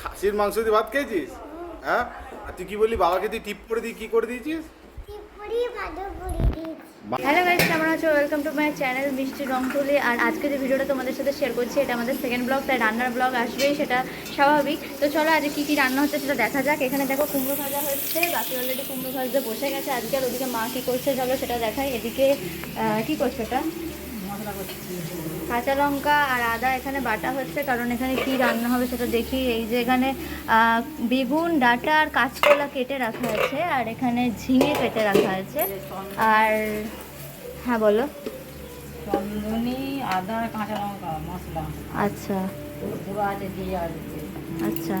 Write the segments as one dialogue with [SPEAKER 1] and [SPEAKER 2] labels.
[SPEAKER 1] খাসির মাংস দিয়ে ভাত খেয়েছিস? হ্যাঁ? আর তুই কি বললি বাবাকে তুই টিপ করে দিয়ে কি করে দিয়েছিস?
[SPEAKER 2] হ্যালো গাইস কেমন আছো? ওয়েলকাম টু মাই চ্যানেল মিষ্টি রংতুলি আর আজকে যে ভিডিওটা তোমাদের সাথে শেয়ার করছি এটা আমাদের সেকেন্ড ব্লগ তাই রান্নার ব্লগ আসবেই সেটা স্বাভাবিক। তো চলো আজকে কী কী রান্না হচ্ছে সেটা দেখা যাক। এখানে দেখো কুমড়ো ভাজা হচ্ছে বাকি অলরেডি কুমড়ো ভাজা বসে গেছে। আজকে আর ওদিকে মা কী করছে চলো সেটা দেখাই। এদিকে কী করছে এটা কাঁচা লঙ্কা আর আদা এখানে বাটা হচ্ছে কারণ এখানে কি রান্না হবে সেটা দেখি। এই যে এখানে বেগুন ডাঁটা আর কাঁচকলা কেটে রাখা আছে আর এখানে ঝিঙে কেটে রাখা আছে। আর হ্যাঁ বলো।
[SPEAKER 3] চন্দনী আদা কাঁচা লঙ্কা মশলা।
[SPEAKER 2] আচ্ছা।
[SPEAKER 3] পুরো আছে দিয়ে আর
[SPEAKER 2] আচ্ছা।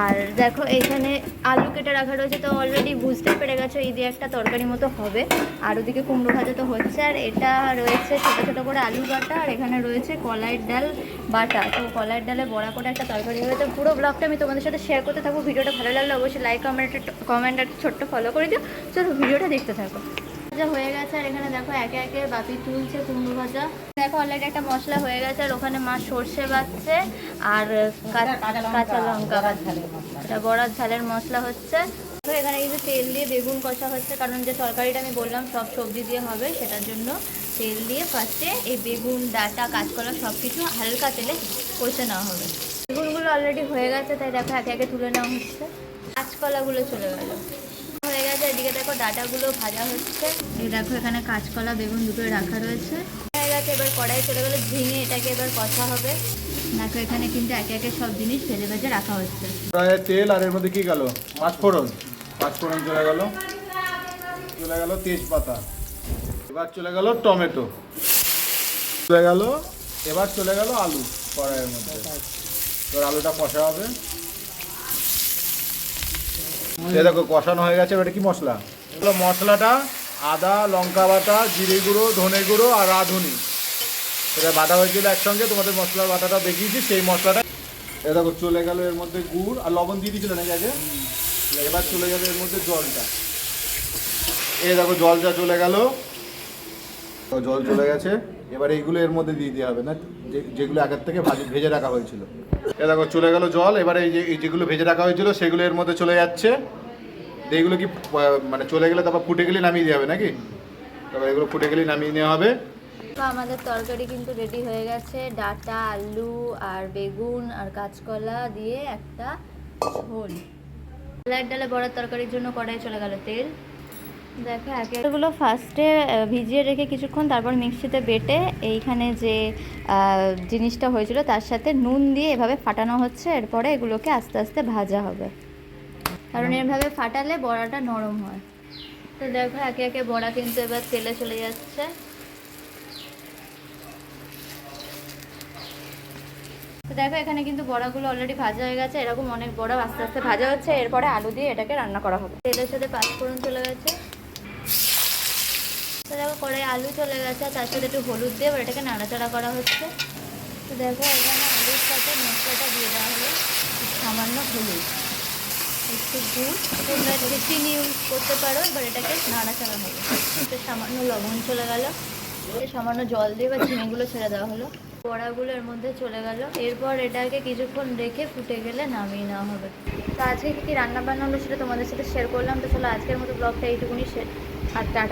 [SPEAKER 2] আর দেখো, এখানে আলু কেটে রাখা রয়েছে, তো অলরেডি বুঝতে পেরে গেছো, এই দিয়ে একটা তরকারি মতো হবে। আর ওদিকে কুমড়ো ভাজা তো হচ্ছে, আর এটা রয়েছে ছোটো ছোটো করে আলু বাটা, আর এখানে রয়েছে কলাইয়ের ডাল বাটা। তো কলাইয়ের ডালে বড়া করে একটা তরকারি হবে, তো পুরো ব্লগটা আমি তোমাদের সাথে শেয়ার করতে থাকব। ভিডিওটা ভালো লাগলে অবশ্যই লাইক কমেন্ট কমেন্ট আর ছোট্ট ফলো করে দিও। চলো, ভিডিওটা দেখতে থাকো। ভাজা হয়ে গেছে আর এখানে দেখো একে একে বাপি তুলছে কুমড়ো ভাজা। দেখো অলরেডি একটা মশলা হয়ে গেছে আর ওখানে মা সর্ষে বাচ্ছে আর কাঁচা লঙ্কা। এটা বড়ার ঝালের মশলা হচ্ছে। তো এখানে কিন্তু তেল দিয়ে বেগুন কষা হচ্ছে কারণ যে তরকারিটা আমি বললাম সব সবজি দিয়ে হবে সেটার জন্য তেল দিয়ে ফার্স্টে এই বেগুন ডাটা কাঁচকলা সব কিছু হালকা তেলে কষে নেওয়া হবে। বেগুনগুলো অলরেডি হয়ে গেছে তাই দেখো একে একে তুলে নেওয়া হচ্ছে। কাঁচকলাগুলো চলে গেল। এদিকে দেখো ডাটাগুলো ভাজা হচ্ছে। এই দেখো এখানে কাঁচকলা, বেগুন দুটোই রাখা রয়েছে। হয়ে গেছে, এবার কড়াই চলে গেলো ঝিঙে, এটাকে এবার কষা হবে। দেখো এখানে কিন্তু একে একে সব জিনিস ভেজে ভেজে রাখা হচ্ছে।
[SPEAKER 1] তেল আর এর মধ্যে কি গেল? পাঁচফোড়ন। পাঁচফোড়ন চলে গেল। চলে গেল তেজপাতা। এবার চলে গেল টমেটো। চলে গেল, এবার চলে গেল আলু কড়াইয়ের মধ্যে। এবার আলুটা কষা হবে। দেখো কষানো হয়ে গেছে এটা কি মশলা? এগুলো মশলাটা, আদা, লঙ্কা বাটা, জিরে গুঁড়ো, ধনে গুঁড়ো আর রাঁধুনি। এটা বাটা হয়েছিল একসঙ্গে, তোমাদের মশলার বাটাটা দেখিয়েছি, সেই মশলাটা। এ দেখো, চলে গেল এর মধ্যে গুড় আর লবণ দিয়ে দিয়েছিল নাকি আগে? এবার চলে যাবে এর মধ্যে জলটা। এ দেখো, জলটা চলে গেল। জল চলে গেছে। এবার এইগুলো এর মধ্যে দিয়ে দিতে হবে, না? যেগুলো আগের থেকে ভাজি রাখা হয়েছিল। এ দেখো, চলে গেল জল, এবারে এই যে যেগুলো ভেজে রাখা হয়েছিল, সেগুলো এর মধ্যে চলে যাচ্ছে। এইগুলো কি মানে চলে গেলে তারপর ফুটে গেলে নামিয়ে দেওয়া হবে নাকি? তারপর এগুলো ফুটে গেলে নামিয়ে নেওয়া হবে।
[SPEAKER 2] আমাদের তরকারি কিন্তু রেডি হয়ে গেছে। ডাটা, আলু আর বেগুন আর কাঁচকলা দিয়ে একটা ঝোল। কলাইয়ের ডালে বড়ার তরকারির জন্য কড়াই চলে গেল তেল। দেখো এগুলো ফার্স্টে ভিজিয়ে রেখে কিছুক্ষণ তারপর মিক্সিতে বেটে এইখানে যে জিনিসটা হয়েছিল তার সাথে নুন দিয়ে এভাবে ফাটানো হচ্ছে এরপরে এগুলোকে আস্তে আস্তে ভাজা হবে। কারণ এভাবে ফাটালে বড়াটা নরম হয়। তো দেখো একে একে বড়া কিন্তু এবার তেলে চলে যাচ্ছে। তো দেখো এখানে কিন্তু বড়াগুলো অলরেডি ভাজা হয়ে গেছে। এরকম অনেক বড়া আস্তে আস্তে ভাজা হচ্ছে। এরপরে আলু দিয়ে এটাকে রান্না করা হবে। তেলের সাথে পাঁচফোড়ন চলে গেছে। তো দেখো কড়াই আলু চলে গেছে তার সাথে একটু হলুদ দিয়ে এটাকে নাড়াচাড়া করা হচ্ছে। তো দেখো এখানে আলুর সাথে মশলাটা দিয়ে দেওয়া হলো, সামান্য হলুদ। একটু গুড়, তোমরা এটাকে চিনি ইউজ করতে পারো, এবার এটাকে নাড়াচাড়া হবে। একটু সামান্য লবণ চলে গেল। সামান্য জল দিয়ে বা চিনিগুলো ছেড়ে দেওয়া হলো। বড়াগুলো এর মধ্যে চলে গেল। এরপর এটাকে কিছুক্ষণ রেখে ফুটে গেলে নামিয়ে নেওয়া হবে। তো আজকে কী কী রান্না বান্না হলো সেটা তোমাদের সাথে শেয়ার করলাম। তো চলো আজকের মতো ব্লগটা এইটুকুনি শেয়ার আর টাটা।